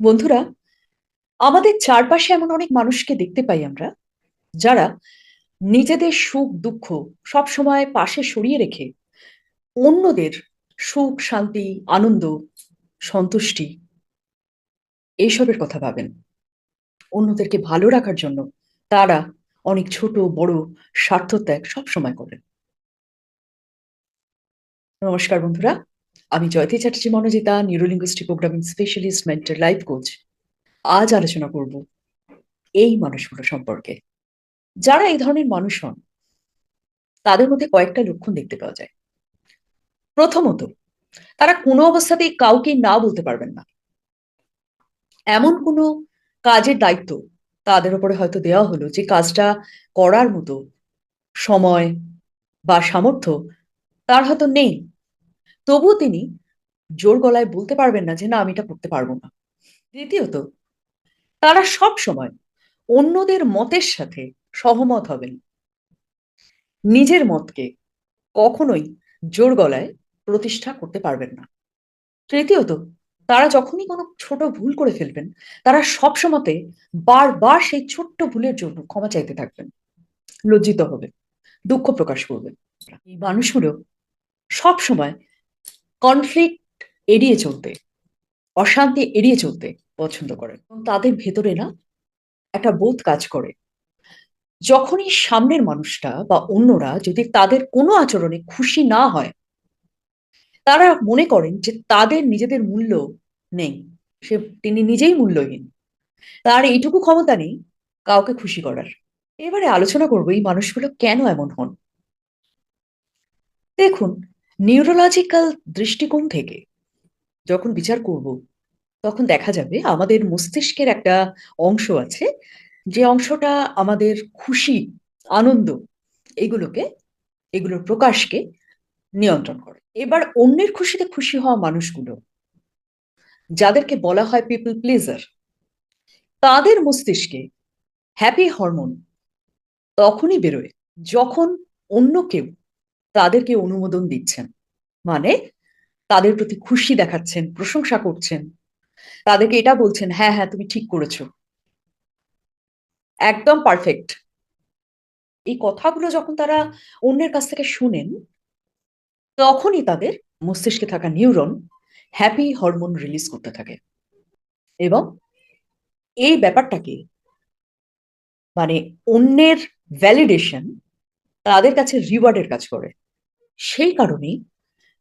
বন্ধুরা, আমাদের চারপাশে এমন অনেক মানুষকে দেখতে পাই আমরা, যারা নিজেদের সুখ, দুঃখ সব সময় পাশে সরিয়ে রেখে অন্যদের সুখ, শান্তি, আনন্দ, সন্তুষ্টি এইসবের কথা ভাবেন। অন্যদেরকে ভালো রাখার জন্য তারা অনেক ছোট, বড় স্বার্থত্যাগ সব সময় করেন। নমস্কার বন্ধুরা। আমি Joyoti Chatterjee, Manojita, neurolinguistic programming specialist mental life coach. আজ আলোচনা করব এই মানুষগুলো সম্পর্কে। যারা এই ধরনের মানুষ হন, তাদের মধ্যে কয়েকটা লক্ষণ দেখতে পাওয়া যায়। প্রথমত, তারা কোনো অবস্থাতেই কাউকে না বলতে পারবেন না। এমন কোনো কাজের দায়িত্ব তাদের উপরে হয়তো দেওয়া হলো যে কাজটা করার মতো সময় বা সামর্থ্য তার হয়তো নেই। তবুও তিনি জোর গলায় বলতে পারবেন না যে, না, আমি এটা করতে পারব না। দ্বিতীয়ত, তারা সব সময় অন্যদের মতের সাথে সহমত হবেন। নিজের মতকে কখনোই জোর গলায় প্রতিষ্ঠা করতে পারবেন না। তৃতীয়ত, তারা যখনই কোনো ছোট ভুল করে ফেলবেন, তারা সব সময়তে বারবার সেই ছোট্ট ভুলের জন্য ক্ষমা চাইতে থাকবেন, লজ্জিত হবে দুঃখ প্রকাশ করবেন। এই মানুষগুলো সব সময় কনফ্লিক্ট এড়িয়ে চলতে, অশান্তি এড়িয়ে চলতে পছন্দ করে এবং তাদের ভেতরে না একটা বোধ কাজ করে। যখনই সামনের মানুষটা বা অন্যরা যদি তাদের কোনো আচরণে খুশি না হয়, তারা মনে করেন যে তাদের নিজেদের মূল্য নেই। সে, তিনি নিজেই মূল্যহীন। তার এইটুকু ক্ষমতা নেই কাউকে খুশি করার। এবারে আলোচনা করব এই মানুষগুলো কেন এমন হন? দেখুন নিউরোলজিক্যাল দৃষ্টিকোণ থেকে যখন বিচার করব, তখন দেখা যাবে আমাদের মস্তিষ্কের একটা অংশ আছে, যে অংশটা আমাদের খুশি, আনন্দ, এগুলোকে, এগুলোর প্রকাশকে নিয়ন্ত্রণ করে। এবার অন্যের খুশিতে খুশি হওয়া মানুষগুলো, যাদেরকে বলা হয় পিপল প্লেজার তাদের মস্তিষ্কে হ্যাপি হরমোন তখনই বেরোয় যখন অন্য কেউ তাদেরকে অনুমোদন দিচ্ছেন। মানে তাদের প্রতি খুশি দেখাচ্ছেন, প্রশংসা করছেন। তাদেরকে এটা বলছেন হ্যাঁ হ্যাঁ তুমি ঠিক করেছ। একদম পারফেক্ট এই কথাগুলো যখন তারা অন্যের কাছ থেকে শুনেন, তখনই তাদের মস্তিষ্কে থাকা নিউরন হ্যাপি হরমোন রিলিজ করতে থাকে। এবং এই ব্যাপারটাকে মানে অন্যের ভ্যালিডেশন তাদের কাছে রিওয়ার্ডের কাজ করে। সেই কারণেই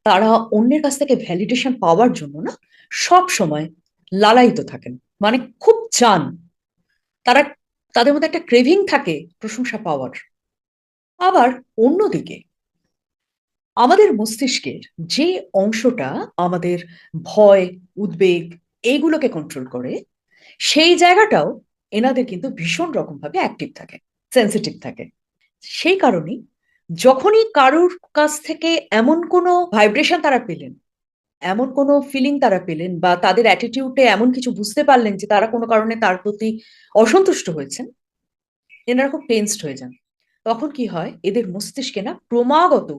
তারা অন্যের কাছ থেকে ভ্যালিডেশন পাওয়ার জন্য না সব সময় লালায়িত থাকেন। মানে খুব চান। তারা, তাদের মধ্যে একটা ক্রেভিং থাকে প্রশংসা পাওয়ার। আবার অন্যদিকে আমাদের মস্তিষ্কের যে অংশটা আমাদের ভয়, উদ্বেগ এইগুলোকে কন্ট্রোল করে, সেই জায়গাটাও এনাদের কিন্তু ভীষণ রকম ভাবে অ্যাক্টিভ থাকে সেন্সিটিভ থাকে। সেই কারণেই যখনই কারুর কাছ থেকে এমন কোনো ভাইব্রেশন তারা পেলেন, এমন কোনো ফিলিং তারা পেলেন বা তাদের অ্যাটিটিউডে এমন কিছু বুঝতে পারলেন যে তারা কোনো কারণে তার প্রতি অসন্তুষ্ট হয়েছেন, এনারা খুব টেন্সড হয়ে যান। তখন কি হয়? এদের মস্তিষ্কে না ক্রমাগত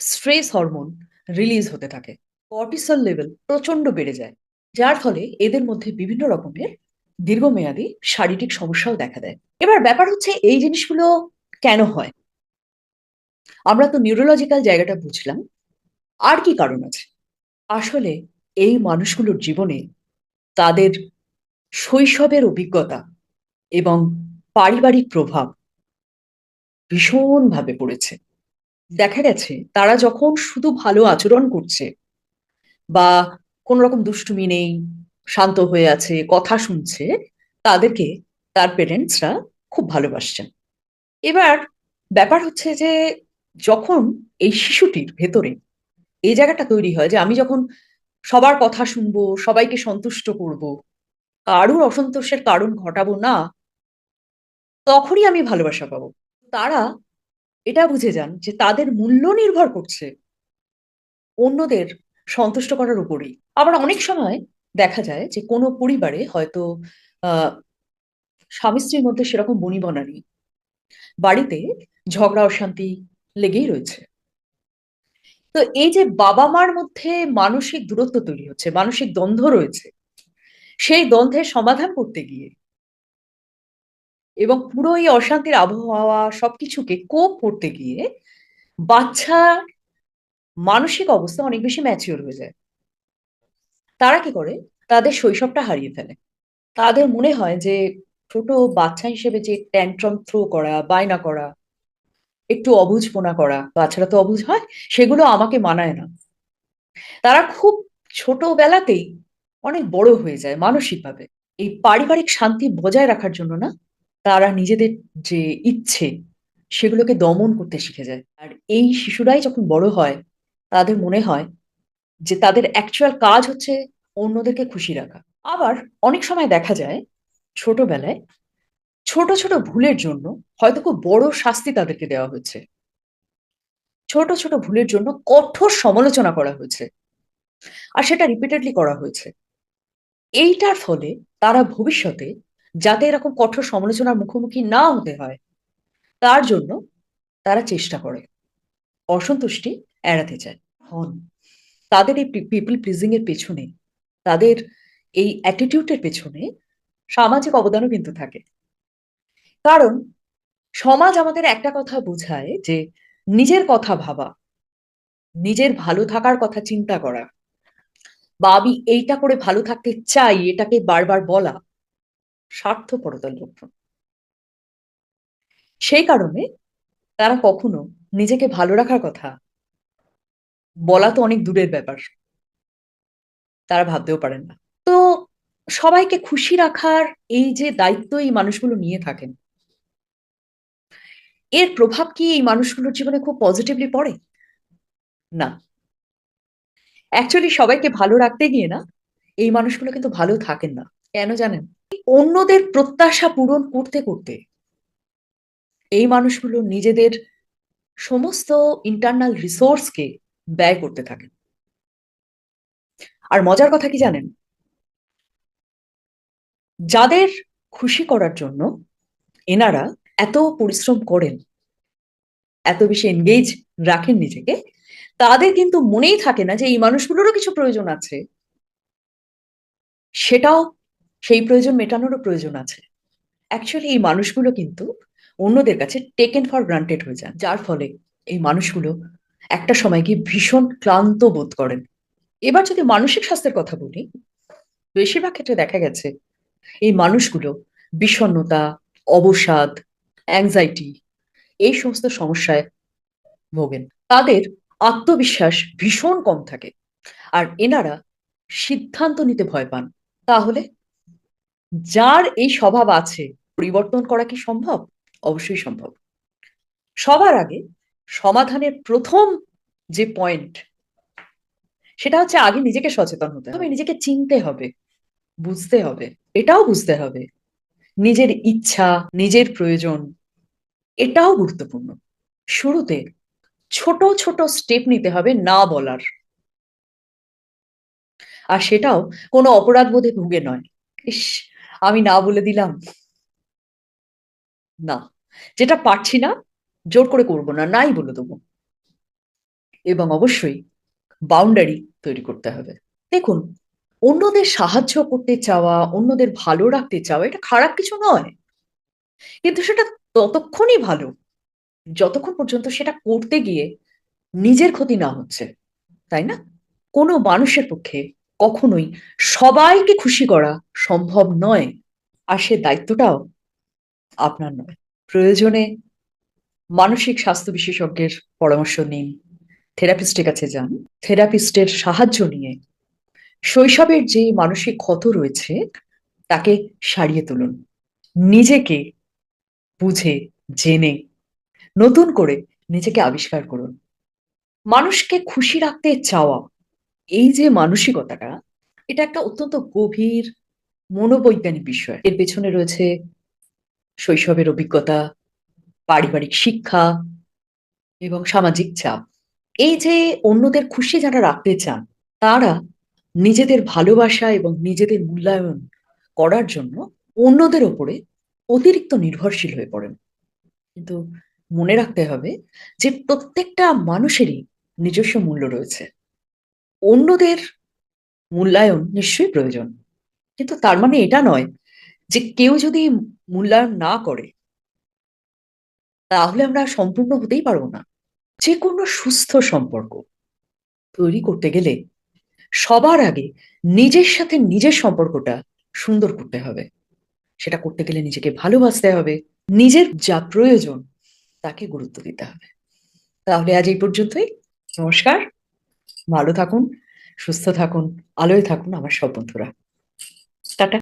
স্ট্রেস হরমোন রিলিজ হতে থাকে কর্টিসল লেভেল প্রচণ্ড বেড়ে যায়, যার ফলে এদের মধ্যে বিভিন্ন রকমের দীর্ঘমেয়াদী শারীরিক সমস্যাও দেখা দেয়। এবার ব্যাপার হচ্ছে এই জিনিসগুলো কেন হয়? আমরা তো নিউরোলজিক্যাল জায়গাটা বুঝলাম। আর কি কারণ আছে? আসলে এই মানুষগুলোর জীবনে তাদের শৈশবের অভিজ্ঞতা এবং পারিবারিক প্রভাব ভীষণভাবে পড়েছে। দেখা গেছে, তারা যখন শুধু ভালো আচরণ করছে বা কোন রকম দুষ্টুমি নেই, শান্ত হয়ে আছে, কথা শুনছে, তাদেরকে তার পেরেন্টসরা খুব ভালোবাসছেন। এবার ব্যাপার হচ্ছে যে যখন এই শিশুটির ভেতরে এই জায়গাটা তৈরি হয় যে আমি যখন সবার কথা শুনব, সবাইকে সন্তুষ্ট করব, কারুর অসন্তোষের কারণ ঘটাবো না, তখনই আমি ভালোবাসা পাবো। তারা এটা বুঝে যান যে তাদের মূল্য নির্ভর করছে অন্যদের সন্তুষ্ট করার উপরেই। আবার অনেক সময় দেখা যায় যে কোনো পরিবারে হয়তো স্বামী স্ত্রীর মধ্যে সেরকম বনিবনা নেই বাড়িতে ঝগড়া, অশান্তি লেগেই রয়েছে। তো এই যে বাবা মার মধ্যে মানসিক দূরত্ব তৈরি হচ্ছে, মানসিক দ্বন্দ্ব রয়েছে, সেই দ্বন্দ্বের সমাধান করতে গিয়ে এবং পুরো এই অশান্তির আবহাওয়া সবকিছুকে কোপ করতে গিয়ে বাচ্চার মানসিক অবস্থা অনেক বেশি ম্যাচিওর হয়ে যায়। তারা কি করে? তাদের শৈশবটা হারিয়ে ফেলে। তাদের মনে হয় যে ছোট বাচ্চা হিসেবে যে ট্যান্ট্রাম থ্রো করা, বায়না করা একটু অবুঝপোনা করা, বাচ্চারা তো অবুঝ হয়, সেগুলো আমাকে মানায় না। তারা খুব ছোটবেলাতেই অনেক বড় হয়ে যায় মানসিকভাবে। এই পারিবারিক শান্তি বজায় রাখার জন্য না, তারা নিজেদের যে ইচ্ছে, সেগুলোকে দমন করতে শিখে যায়। আর এই শিশুরাই যখন বড় হয়, তাদের মনে হয় যে তাদের অ্যাকচুয়াল কাজ হচ্ছে অন্যদেরকে খুশি রাখা। আবার অনেক সময় দেখা যায়, ছোটবেলায় ছোট ছোট ভুলের জন্য হয়তো খুব বড় শাস্তি তাদেরকে দেওয়া হয়েছে। ছোট ছোট ভুলের জন্য কঠোর সমালোচনা করা হয়েছে। আর সেটা রিপিটেডলি করা হয়েছে। এইটার ফলে তারা ভবিষ্যতে যাতে এরকম কঠোর সমালোচনার মুখোমুখি না হতে হয়, তার জন্য তারা চেষ্টা করে। অসন্তুষ্টি এড়াতে চায়। হন। তাদের এই পিপল প্লিজিং এর পেছনে, তাদের এই অ্যাটিটিউডের পেছনে সামাজিক অবদানও কিন্তু থাকে। কারণ সমাজ আমাদের একটা কথা বোঝায় যে নিজের কথা ভাবা, নিজের ভালো থাকার কথা চিন্তা করা। বা আমি এইটা করে ভালো থাকতে চাই, এটাকে বারবার বলা স্বার্থপরতার লক্ষণ সেই কারণে তারা কখনো নিজেকে ভালো রাখার কথা বলা তো অনেক দূরের ব্যাপার। তারা ভাবতেও পারেন না। তো সবাইকে খুশি রাখার এই যে দায়িত্ব এই মানুষগুলো নিয়ে থাকেন এর প্রভাব কি এই মানুষগুলোর জীবনে খুব পজিটিভলি পড়ে? না। অ্যাকচুয়ালি সবাইকে ভালো রাখতে গিয়ে না, এই মানুষগুলো কিন্তু ভালো থাকেন না। কেন জানেন? অন্যদের প্রত্যাশা পূরণ করতে করতে এই মানুষগুলো নিজেদের সমস্ত ইন্টারনাল রিসোর্সকে ব্যয় করতে থাকেন। আর মজার কথা কি জানেন? যাদের খুশি করার জন্য এনারা এত পরিশ্রম করেন, এত বেশি এনগেজ রাখেন নিজেকে, তাদের কিন্তু মনেই থাকে না যে এই মানুষগুলোরও কিছু প্রয়োজন আছে। সেটাও সেই প্রয়োজন মেটানোরও প্রয়োজন আছে। অ্যাকচুয়ালি এই মানুষগুলো কিন্তু অন্যদের কাছে টেকেন ফর গ্রান্টেড হয়ে যান, যার ফলে এই মানুষগুলো একটা সময় গিয়ে ভীষণ ক্লান্ত বোধ করেন। এবার যদি মানসিক স্বাস্থ্যের কথা বলি, বেশিরভাগ ক্ষেত্রে দেখা গেছে, এই মানুষগুলো বিষণ্ণতা, অবসাদ অ্যাংজাইটি এই সমস্ত সমস্যায় ভোগেন। তাদের আত্মবিশ্বাস ভীষণ কম থাকে আর এনারা সিদ্ধান্ত নিতে ভয় পান। তাহলে যার এই স্বভাব আছে, পরিবর্তন করা কি সম্ভব? অবশ্যই সম্ভব। সবার আগে সমাধানের প্রথম যে পয়েন্ট সেটা হচ্ছে আগে নিজেকে সচেতন হতে হবে, নিজেকে চিনতে হবে, বুঝতে হবে, এটাও বুঝতে হবে নিজের ইচ্ছা, নিজের প্রয়োজন, এটাও গুরুত্বপূর্ণ। শুরুতে ছোট ছোট স্টেপ নিতে হবে না বলার। আর সেটাও কোনো অপরাধ বোধে ভুগে নয়। ইস, আমি না বলে দিলাম। না, যেটা পারছি না, জোর করে করব না, নাই বলে দেবো। এবং অবশ্যই বাউন্ডারি তৈরি করতে হবে। দেখুন অন্যদের সাহায্য করতে চাওয়া, অন্যদের ভালো রাখতে চাওয়া, এটা খারাপ কিছু নয়। কিন্তু সেটা ততক্ষণই ভালো। যতক্ষণ পর্যন্ত সেটা করতে গিয়ে নিজের ক্ষতি না হচ্ছে, তাই না? কোনো মানুষের পক্ষে কখনোই সবাইকে খুশি করা সম্ভব নয়। আর সে দায়িত্বটাও আপনার নয়। প্রয়োজনে মানসিক স্বাস্থ্য বিশেষজ্ঞের পরামর্শ নিন। থেরাপিস্টের কাছে যান। থেরাপিস্টের সাহায্য নিয়ে শৈশবের যে মানসিক ক্ষত রয়েছে, তাকে সারিয়ে তুলুন। নিজেকে বুঝে, জেনে, নতুন করে নিজেকে আবিষ্কার করুন। মানুষকে খুশি রাখতে চাওয়া, এই যে মানসিকতাটা, এটা একটা অত্যন্ত গভীর মনোবৈজ্ঞানিক বিষয়। এর পেছনে রয়েছে শৈশবের অভিজ্ঞতা, পারিবারিক শিক্ষা এবং সামাজিক চাপ। এই যে অন্যদের খুশি যারা রাখতে চান, তারা নিজেদের ভালোবাসা এবং নিজেদের মূল্যায়ন করার জন্য অন্যদের ওপরে অতিরিক্ত নির্ভরশীল হয়ে পড়েন। কিন্তু মনে রাখতে হবে যে প্রত্যেকটা মানুষেরই নিজস্ব মূল্য রয়েছে। অন্যদের মূল্যায়ন নিশ্চয়ই প্রয়োজন। কিন্তু তার মানে এটা নয় যে কেউ যদি মূল্যায়ন না করে, তাহলে আমরা সম্পূর্ণ হতেই পারব না। যে কোনো সুস্থ সম্পর্ক তৈরি করতে গেলে সবার আগে নিজের সাথে নিজের সম্পর্কটা সুন্দর করতে হবে। সেটা করতে গেলে নিজেকে ভালোবাসতে হবে, নিজের যা প্রয়োজন তাকে গুরুত্ব দিতে হবে। তাহলে আজ এই পর্যন্তই। নমস্কার। ভালো থাকুন, সুস্থ থাকুন, আলোয় থাকুন আমার সব বন্ধুরা। টাটা।